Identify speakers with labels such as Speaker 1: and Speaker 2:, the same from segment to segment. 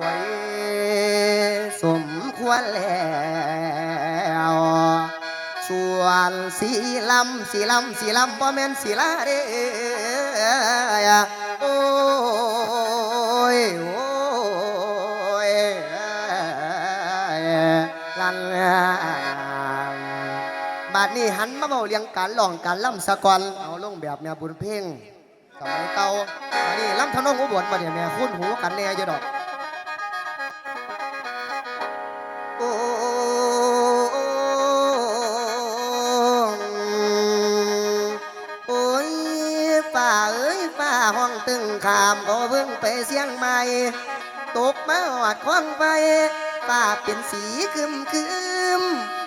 Speaker 1: โอ้สมควรแล้วส่วนสีลำสีลำสีลำบ่แม่นสีลาเด้อโอ้ยโอ้ยลันบัดนี้หันมาเบาเรียงการร้องการล่ำสะกอนเอาลงแบบแม่บุญเพ่งสมัยเก่าอันนี้ล่ำทะนงอุบลมาเนี่ยแม่คุ้นหูกันแน่อยู่ดอก ขามก็เพิ่งไปเสียงใหม่ ตกมาหอดควันไปฝ่าเป็นสีคึมคึม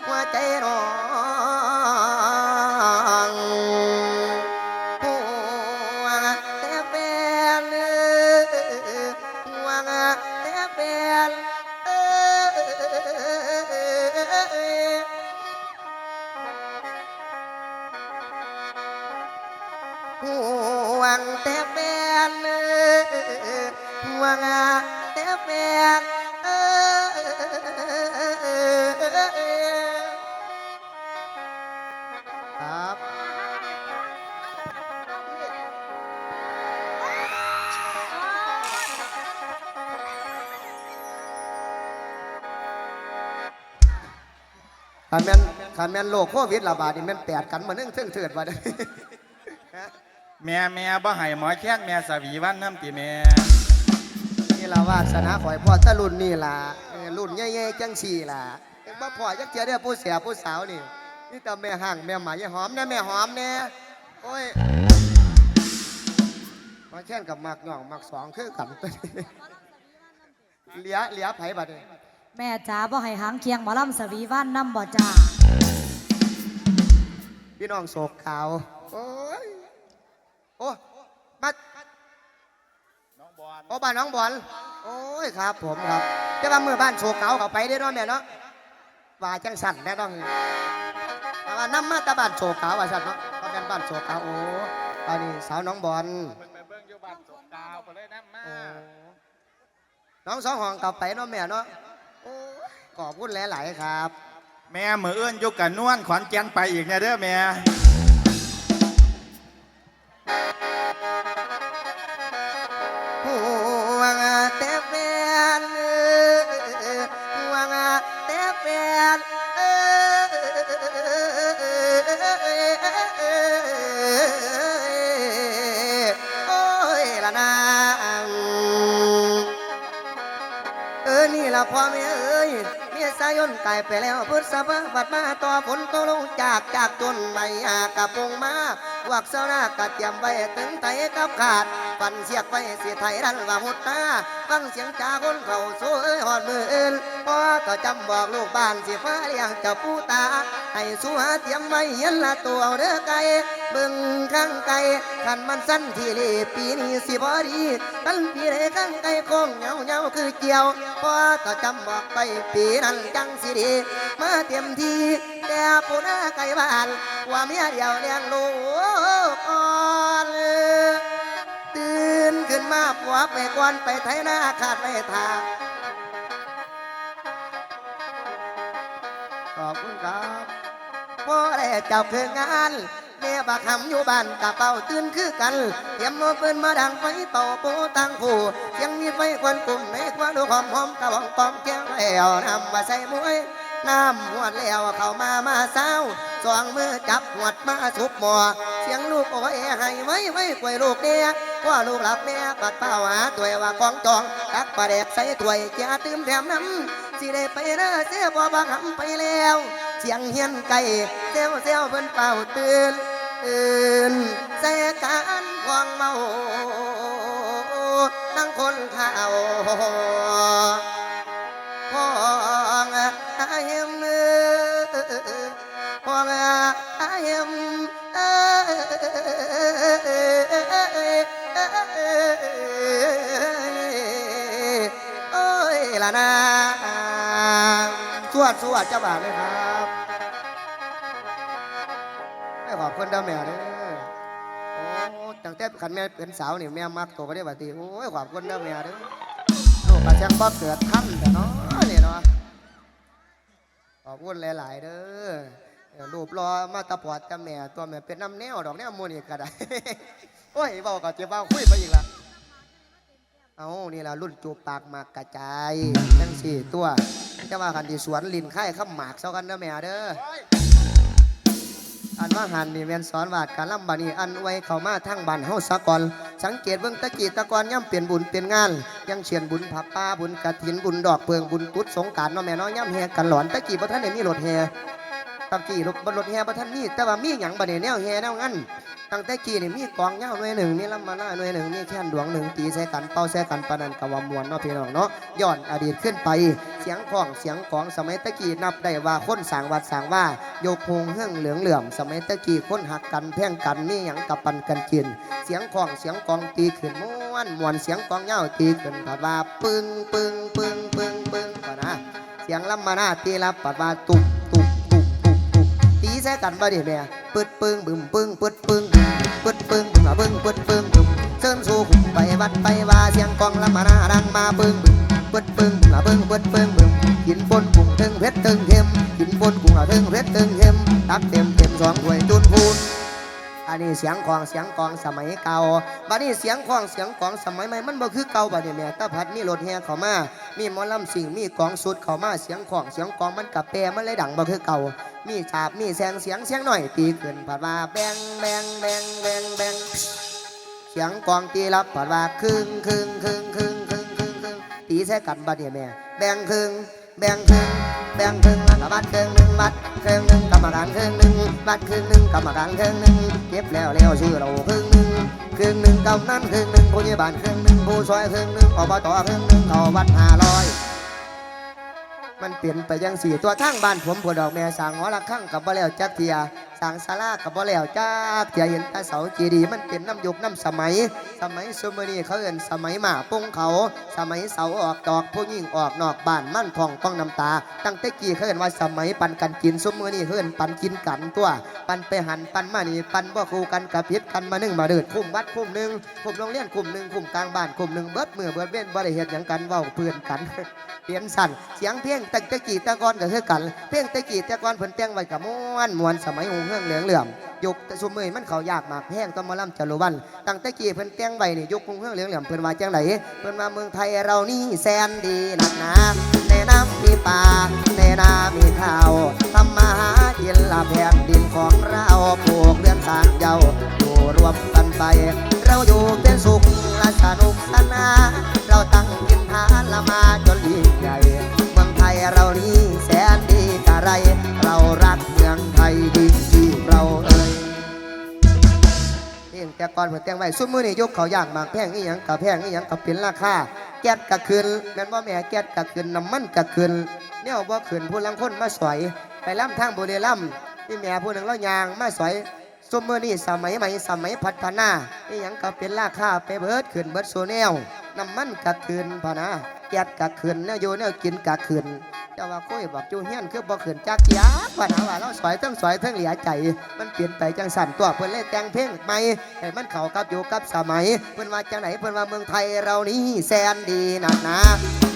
Speaker 1: หัวใจน้องห่วงแต่แฟนเอ้อห่วแต่แฟนเอ้ยห่วงแต่แฟ วงาแต่แฟนเอ่อครับขันแมนขันแมนโรคโควิดระบาดนี่แมนแปดกันมานึ่งเทิงเถิดมาเด้
Speaker 2: แม่แม่บ่ให้หมอแค้นแม่สวีวันน้ำติแม่
Speaker 1: ล่ะวาสนาข่อยพ่อตะรุ่นนี่ล่ะเออรุ่นใหญ่ๆจังสี่ล่ะบ่พ่อจักเจอเด้ผู้เสียผู้สาวนี่นี่แต่แม่ห่างแม่หมายายหอมนะแม่หอมแน่โอ้ยมาแค่นกับมักหย่องมักสองคือกันตัวนี้เหลียเหลียไผบัดนี้
Speaker 3: แม่จ๋าบ่ให้หางเคียงหมอลำสวีวันน้ำบ่จ้า
Speaker 1: พี่น้องโศกขาวโอ้ยโอ้มา
Speaker 2: น้องบอล
Speaker 1: โอ้บ้านน้องบอล โอ้ยครับผมครับแต่ว่าเมื่อบ้านโศกขาวเขาไปได้อเนาะแม่เนาะว่าจังสั่นแน่ต้องแต่ว่าน้ำมาแตาบ้านโศกขาวว่าสั่นเนาะเพราะเป็นบ้านโศกขาวโอ้ตอนนี้สาวน้องบอล
Speaker 2: เพิ่นไปเบิ่งอยู่บ้านสงดาวไปเลยน้ำมา
Speaker 1: โอ้น้องสองห้องกลับไปเนาะแม่เนาะโอ้ยขอบคุณหลายๆครับ
Speaker 2: แม่มือเอื้อนอยู่กันนวลขอนแก่นไปอีกเนี่ยเด้อแม่
Speaker 1: ห่ว พ่อแม่เอ้ยเมียสายนตายไปแล้วพุทธสภาบัดมาต่อฝนตกลงจากจากจนไม่อากระพงมาวักเสนากระเตรียมไว้ถึงไตกับขาดปันเสียกไปเสียไทยรันว่าหุดตาฟังเสียงจากคนเขาโซ่เอ้ยหอดมืออื่นพ่อก็จำบอกลูกบ้านสิฟ้าเลี้ยงเจ้าปูตาให้สัวเตรียมไว้เห็นละตัวเอาเด้อไก่ เบิ่งข้างไก่ขันมันสั้นที่เลปีนี้สิบ่ดีกันปีใดข้างไก่คงเหงาเหงาคือเกี่ยวพอต่อจำบอกไปปีนั้นจังสิดีมาเตรียมทีแต่ปูนาไก่บ้านว่าเมียเดียวเลี้ยงลูกอ่อนตื่นขึ้นมาปัวไปก่อนไปไถนาขาดไปทางขอบคุณครับพ่อได้เจ้าคืองาน แม่บักหำอยู่บ้านกะเป๋าตื่นคือกันเตรียมมือปืนมาดังไฟเป่าปูตังคู่ยังมีไฟควันกลุ่มในควันดูหอมหอมกะหองปอมแก้วแล้วนำมาใส่มวยน้ำหวดแล้วเข้ามามาเศร้าสองมือจับหวดมาสุบหมอเสียงลูกโอ้ยให้ไว้ไว้กล้วยลูกเนี่ยว่าลูกหลับแม่ปัดเป้าหาตัวว่าของจองตักปลาแดกใส่ถ้วยจะตื่มแถมน้ำสิได้ไปเด้อเสียบ่บังหำไปแล้ว เสียงเฮียนไก่เซวเซวเพิ่นเป่าตื่น ตื่นใส่การควงเมานั่งคนข่าวพองอาเอ็มเอ้อพองอาเอ็มเอโอ้ยละนาสวดสวดเจ้าบ่าวเลยครับ อบคุณเด้อแม่เด้อโอ้ตั้งแต่ขันแม่เป็นสาวนี่แม่มักตัวก็ได้บัดนี้โอ้ยขอบคุณเด้อแม่เด้อลูกประจักบ่เกิดท่านแต่เนาะนี่เนาะขอบคุณหลาย ๆ เด้อรูปรอมาตะปอดกับแม่ตัวแม่เป็นน้ำแนวดอกแนวมูนี่ก็ได้โอ้ยเบาก็จะเบาคุยไปอีกละเอานี่ละรุ่นจูบปากหมากกระจายจังสี่ตัวจะว่ากันที่สวนลินไข่ข้ามหมากเซากันเด้อแม่เด้อ อันว่าหันนี่แมนสอนวาดการลำบานีอันไว้เข้ามาทั้งบ้านเฮาสะก่อน สังเกตเบิ่งตะกี้ตะกอนย่ำเปลี่ยนบุญเปลี่ยนงาน ยังเชียนบุญผับป้าบุญกระถินบุญดอกเพิงบุญกุศสงการเนาะแม่น้อย่ำแห่กันหลอนตะกี้บ่ทันได้มีรถแห่ตะกี้รถบนรถแห่บ่ทันมีแต่ว่ามีหยังบ่ได้แนวแห่แนวงั้น ตั้งแต่กี้นี่มีกองยาหน่วยหนึ่งมีลำมาหน้าหน่วยหนึ่งมีแค่นดวงหนึ่งตีใส่กันเป่าใส่กันปานนันกะวามวนเนาะพี่น้องเนาะย้อนอดีตขึ้นไป เสียงของเสียงของสมัยตะกี้นับได้ว่าคนสางวัดสางว่าโยกพงเฮืองเหลืองเหลื่อมสมัยตะกี้คนหักกันแพ่งกันมีหยังกับปันกันกิน เสียงของเสียงกองตีขึ้นม้วนมวนเสียงกองเหย้าตีขึ้นปัดว่าปึ้งปึ้งปึ้งปึ้งปึ้งปัดนะเสียงลำมาหน้าตีรับปัดว่าตุบตุบตุบตุบตุบตีใส่กันบ่ดิแม่ ปึดปึ้งบึมปึ้งปึดปึ้งปึดปึ้งบึมอะปึ้งปึดปึ้งบึมเชิญสู่ขุมไปวัดไปว่าเสียงกองละมานาดังมาปึ้งบึมปึดปึ้งบึมอะปึ้งปึดปึ้งบึมกินบนกุ้งถึงเพชรถึงเข็มกินบนกุ้งอะถึงเพชรถึงเข็มตักเต็มเต็มสองถ้วยจุนพูน อันนี้เสียงของเสียงกองสมัยเก่าบัดนี้เสียงของเสียงกองสมัยใหม่มันบ่คือเก่าบัดนี้แม่ตาพัดมีรถแห่เข้ามา มีหมอลำสิ่งมีกองสุดเข้ามาเสียงของเสียงกองมันกับแปรมันเลยดังบ่คือเก่า มีฉาบมีแสงเสียงเสียงหน่อยตีขึ้นผัดว่าแบงแบงแบงแบงแบงเสียงกองตีรับผัดว่าครึ่งครึ่งครึ่งครึ่งครึ่งครึ่งครึ่งตีใส่กันบัดนี้แม่แบงครึ่งแบงครึ่งแบงครึ่งบัดครึ่งหนึ่งบัดครึ่งหนึ่งกรรมการครึ่งหนึ่งบัดครึ่งหนึ่งกรรมการครึ่งหนึ่ง เก็บแล้วแล้วชื่อเราครึ่งหนึ่งครึ่งหนึ่งกำนันครึ่งหนึ่งผู้ใหญ่บ้านครึ่งหนึ่งผู้ซอยครึ่งหนึ่งอบตครึ่งหนึ่งเอาวัดห้าร้อยมันเปลี่ยนไปยังสี่ตัวข้างบ้านผมผัวดอกแม่สางหอระฆังกับบ่แล้วจักเทีย สร้างศาลากับบ่แล้วจักเทียเห็นตาเสาเจดีมันเป็นน้ำยุคน้ำสมัย สมัยซุมอนี้เขาเอินสมัยหมาปุ้งเขา สมัยเสาออกดอกผู้ยิ่งออกนอกบ้านมั่นทองต้องน้ำตา ตั้งแต่กี้เขาเอินว่าสมัยปันกันกินซุมอนี้เขาเอินปันกินกันตัว ปันไปหันปันมานี่ปันบ่คู่กันกับพิษกันมาหนึ่งมาเดิดคุ้มวัดคุ้มหนึ่งคุมโรงเรียนคุ้มหนึ่งคุ้มกลางบ้านคุ้มหนึ่งเบิดมือเบิดเว้นบ่ได้เฮ็ดหยังกันเว้าเพื่อนกันเปลี่ยนสั่นเสียงเพลงตะกี้ตะกอนก็คือกันเพลงตะกี้ตะกอนเพิ่นแต่งไว้กับม่วนมวนสมัยหงเฮืองเหลืองเหลื่อมยุคแต่ซุมื้อมันเขายากมากแพงต้องมาล่ำจรุวันตั้งแตะกี้เพิ่นแต่งไว้นี่ยุคหงเฮืองเหลืองเหลื่อมเพิ่นว่าจังไดเพิ่นว่าเมืองไทยเรานี่แสนดีนักหนาในน้ำมีป่าในนามีข้าวทำมาหากินละแผ่นดินของเราปลูกเรือนสร้างเยาอยู่รวมกันไป เราอยู่เป็นสุขและสนุกสนานเราตั้งกินทานละมาจนยิ่งใหญ่เมืองไทยเรานี้แสนดี กะไร เรารักเมืองไทยดีที่เราเอ่ยเพลงแต่ก่อนเพิ่นแต่งไว้ซุมื้อนี้ยกเขาย่างหมากแพงอีหยังกับแพงอีหยังกับเป็นราคาแก๊สกะขึ้นแม่นบ่แม่แก๊สกะขึ้นน้ำมันกะขึ้นแนวบ่ขึ้นผู้ลังคนมาสอยไปล่ำทางบุรีรัมย์นี่แม่ผู้หนึงเรายางมาสอยซุมเมอนี่สมัยใหม่สมัยพัฒนานี่ยังก็เป็นราคาไปเบิดขึ้นเบิดโซแนวน้ำมันกะขึ้นพะนะแก๊สกะขึ้นแล้วอยู่แนวกินกะขึ้น แต่ว่าคุยบอกจูเฮียนคือบ่ขึ้นจักยาพะนะว่าเราสวยทั้งสวยทั้งเหลียใจ มันเปลี่ยนไปจังสั่นตัวเพิ่อนเลยแต่งเพลงใหม่ให้มันเข้ากับอยู่กับสมัย เพิ่อนว่าจังไหนเพิ่อนว่าเมืองไทยเรานี่แสนดีนักหนา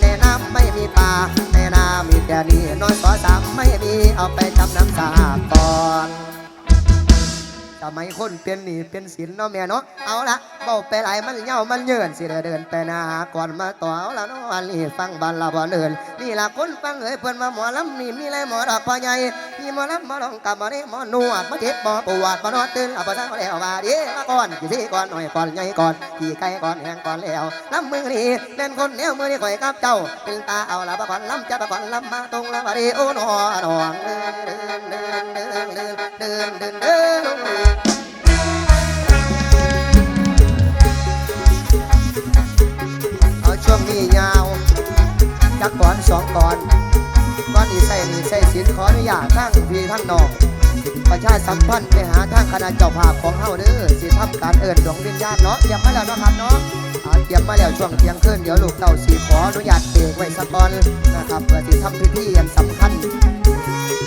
Speaker 1: ในน้ำไม่มีป่าในนามีแต่นี่น้อยสอสามไม่มีเอาไปทำน้ำสาก่อนสมัยคนเป็นหนี้เป็นสินเนาะแม่เนาะเอาละ เบาไปหลายมันเย่ามันเยินสิเดินไปนาก่อนมาต่อแอาละน้องนี่ฟังบันลาบ่เดินนี่ละคนฟังเอ้ยเพิ่นมาหมอลำนี่มีอะไรหมอดอกพ่อใหญ่มีหมอลำหมอลองกับหมอนี่หมอนวดหมอเจ็บหมอปวดหมอนวดตื่นเอาไปางแล้วว่าดีมาก่อนกี่สีก่อนหน่อยก่อนใหญ่ก่อนกี่ไก่ก่อนแหงก่อนแล้วลำมือนี่เม่นคนแนวมือนี่ข่อยกับเจ้าเป็นตาเอาละบ่ก่อนลำจะบ่ก่อนลำมาตรงละบาดีโอ้หนอหนองเดินเดินเดินเดินเดินเดินเดิน จักก่อนสองก่อนก่อนอีใส่นี่ใส่สินขออนุญาตทั้งพี่ทั้งน้องประชาสัมพันธ์ไปหาทางคณะเจ้าภาพของเฮาเด้อสิทำการเอิญดวงวิญญาณเนาะเตรียมมาแล้วเนาะครับเนาะเตรียมมาแล้วช่วงเที่ยงคืนเดี๋ยวลูกเต้าสีขออนุญาตเบรกไว้สักก่อนนะครับเพื่อที่ทำพิธีอันสำคัญ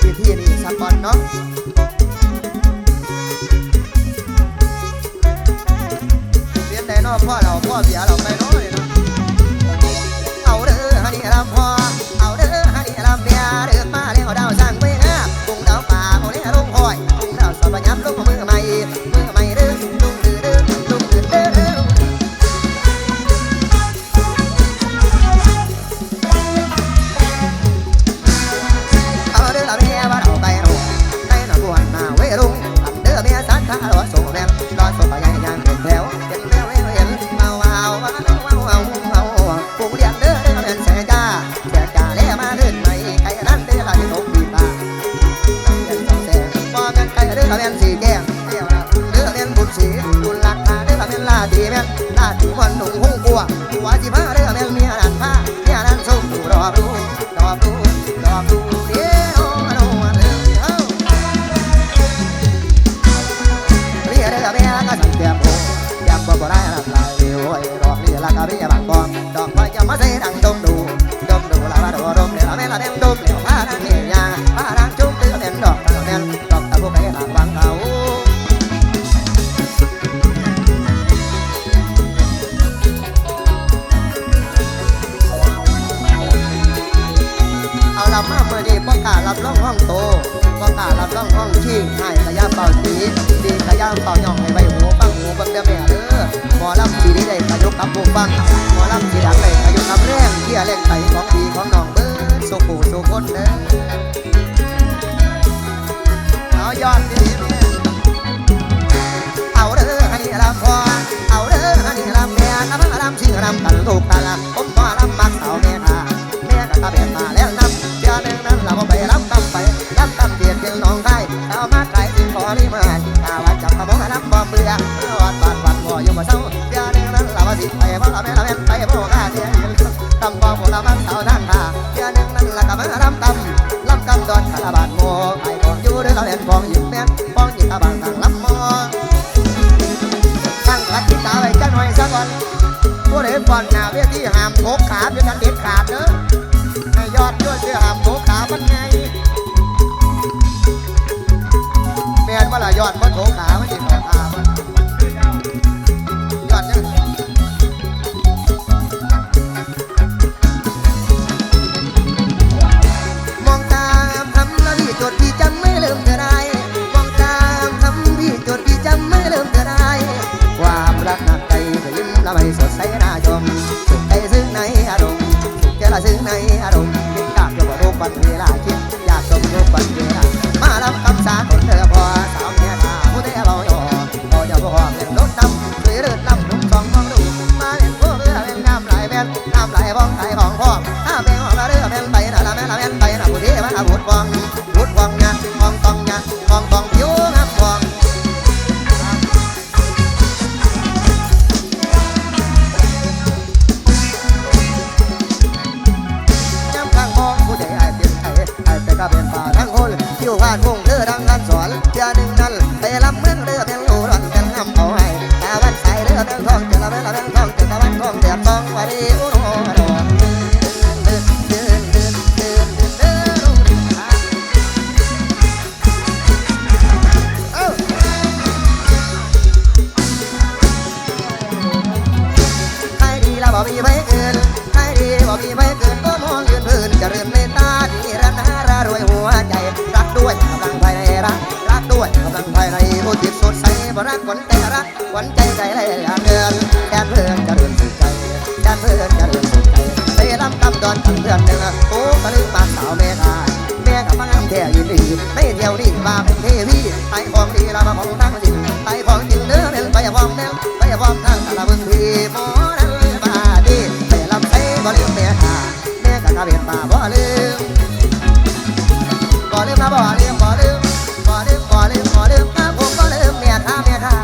Speaker 1: พิธีนี้สักก่อนเนาะ papá. ด กับำลำตำดอนคาราบานโมไอ้ของอยู่ด้อเราเล่นฟองหยิบแม่ฟองหยิบตาบางต่างลำมอตั้งกติกาไว้จักหน่อยสักก่อนผู้ใดก่อนหน้าเวทีหามโถกขาเป็นการเด็ดขาดเด้อให้ยอดด้วยเสื้อหามโถกขามันไงแม่นว่าล่ะยอดว่าโถกขามันสิขอขามัน มีไว้เกิน แม่ก็กระเบียนป่าบ่ลืมบ่ลืมนะบ่ลืมบ่ลืมบ่ลืมบ่ลืมบ่ลืมนะผมบ่ลืมแม่ค่ะแม่ค่ะ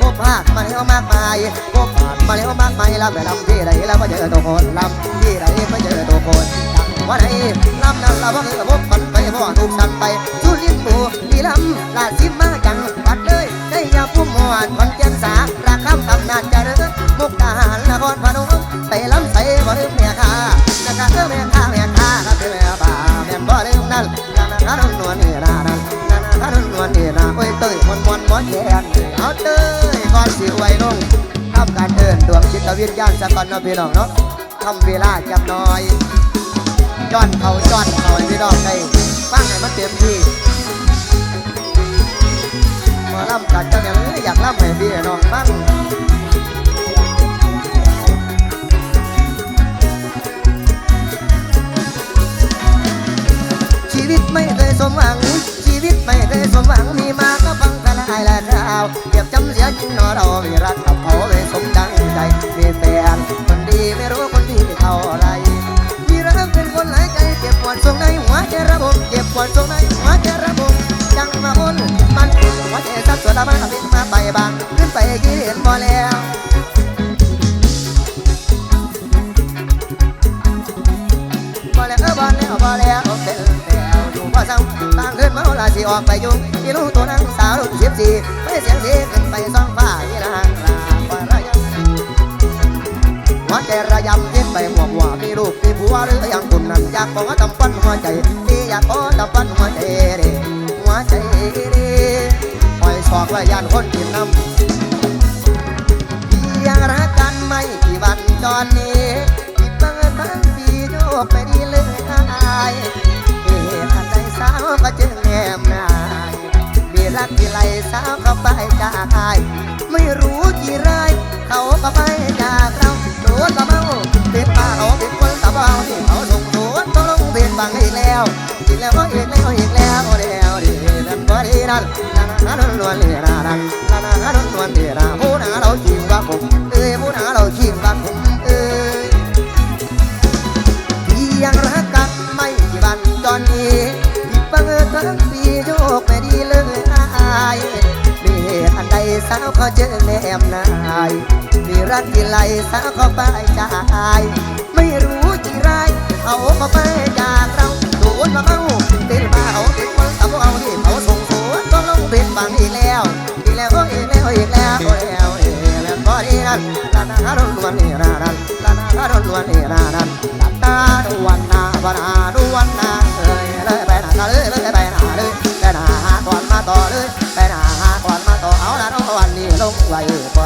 Speaker 1: บ่พลาดมาแล้วมากมายบ่พลาดมาแล้วมากมายลำไปลำที่ใดแล้วมาเจอตัวคนลำที่ใดมาเจอตัวคนจังว่าไหนลำนั้นละบ่คือบ่มันไปบ่ถูกสั่นไปสุรินทร์ปูมีลำลาซิมาจังปัดเลยได้ยาพุ่มหวานขอนแก่นสาราคำตำนานเริญมุกดาหารนครพนมไปลำใส่บ่ลืมแม่ค้านะคะเออแม่ค้าแม่ค้า กันนานาคานุ่นนวลนี่นานั่นนานาคานุ่นนวลนี่นาโอ้ยเต้ยมวนมวนมวนแยนเอาเต้ยก่อนสิไว้ลงทำการเดินดวงจิตวิญญาณสะก่อนเนาะพี่น้องเนาะทำเวลาจับน่อยย้อนเขาย้อนเขาให้พี่น้องได้ฟังให้มันเต็มที่มาล่ำกัดเจ้าเนี่ยอยากล่ำให้พี่น้องฟัง วิตไม่เคยสมหวัง ชีวิตไม่เคยสมหวังมีมาก็ฟังแต่ละไอ้ละคราวเก็บจำเสียจริงนอเราไม่รักกับเขาไม่สมดังใจมีแฟนคนดีไม่รู้คนดีเท่าไรมีรักเป็นคนหลายใจเจ็บปวดทรงในหัวใจระบมเจ็บปวดทรงในหัวใจระบมจังมาคนมันหัวใจสับสนละมาบินมาไปบางางเดินเมาลาสิออกไปยุ่งที่รู้ตัวนางสาวรุ่นสิบสี่ไม่เสียงสีขึ้นไปซ่องฟ้าอีนางลาฟ้าระยำหัวใจระยำเย็นไปหัวหัวมีลูกมีผัวหรือยังคุณนั้นอยากบอกว่าตำปั้นหัวใจที่อยากขอตำปั้นหัวใจเด้หัวใจเด้ปล่อยศอกและยานคนกินน้ำยังรักกันไม่กี่วันตอนนี้ที่เปิดทั้งปีโยกไปดีเลยอายเหตุอันใดสาวก็จึง รักที่ไรสาวก็ไปจากอายไม่รู้กี่ไรเขาก็ไปจากเราโดนละเมาเป็นป่าเขาเป็นคนตะเบาที่เขาส่งโดนต้องลงเรียนบังอีกแล้วอีกแล้วอีกแล้วอีกแล้วเดียวดีนั่นก็ดีนั่นนั่นนั่นนวลนี่นานั่นนั่นนั่นนวลนี่นาผู้หนาเราจริงว่าผมเอ้ยผู้หนาเราจริงว่าผม สาวเขาเจอแนมนาย มีรักที่ไรสาวเขาปจากอายไม่รู้กี่ไรเขาก็ไปจากเราโดนมาเมาเป็นบ้าเขาเป็นคนตะเอาที่เขาส่งสวนต้องลงเป็นบังอีกแล้วอีกแล้วอีกแล้วอีกแล้วอีกแล้วอีกแล้วก็ดีนั่นลานาฮารนวันนี้นานันลานาฮารนวันนี้นานันลาตาดวนนาบานาดวนนาเอ้ยเลยไปนาเลยเลยไปนาเลยไปนาหาก่อนมาต่อเลย ไป